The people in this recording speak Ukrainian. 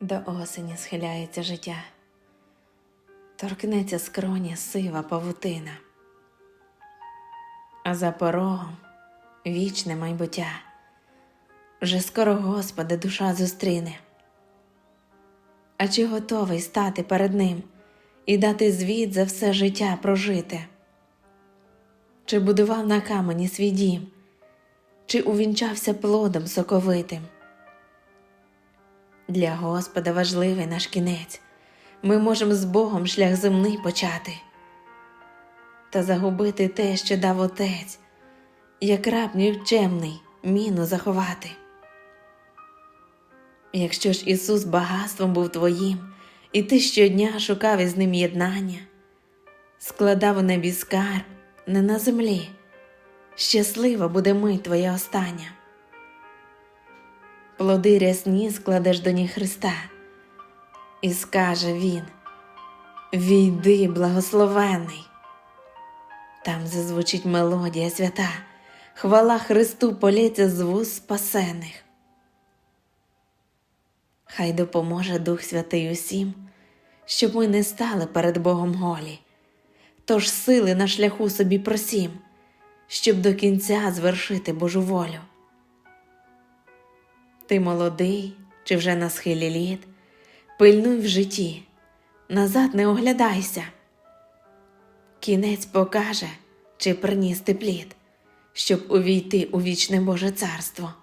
До осені схиляється життя, торкнеться скроні сива павутина, а за порогом вічне майбуття. Вже скоро Господа душа зустріне. А чи готовий стати перед Ним і дати звіт за все життя прожите? Чи будував на камені свій дім, чи увінчався плодом соковитим? Для Господа важливий наш кінець. Ми можемо з Богом шлях земний почати та загубити те, що дав Отець, як раб нікчемний міну заховати. Якщо ж Ісус багатством був твоїм, і ти щодня шукав із ним єднання, складав у небі скарб не на землі, щаслива буде мить твоя остання. Плоди рясні складеш до ніг Христа, і скаже Він: Війди, благословений. Там зазвучить мелодія свята, хвала Христу полється з вуст спасених. Хай допоможе Дух Святий усім, щоб ми не стали перед Богом голі, тож сили на шляху собі просім, щоб до кінця звершити Божу волю. Ти молодий чи вже на схилі літ, пильнуй в житті, назад не оглядайся. Кінець покаже, чи приніс ти плід, щоб увійти у вічне Боже царство.